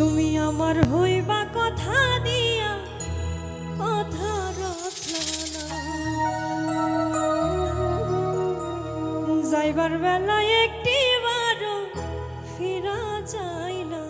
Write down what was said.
তুমি আমার হইবা কথা দিয়া কথা রাখলা যাইবার বেলায় একটি বারো ফিরা যাইলা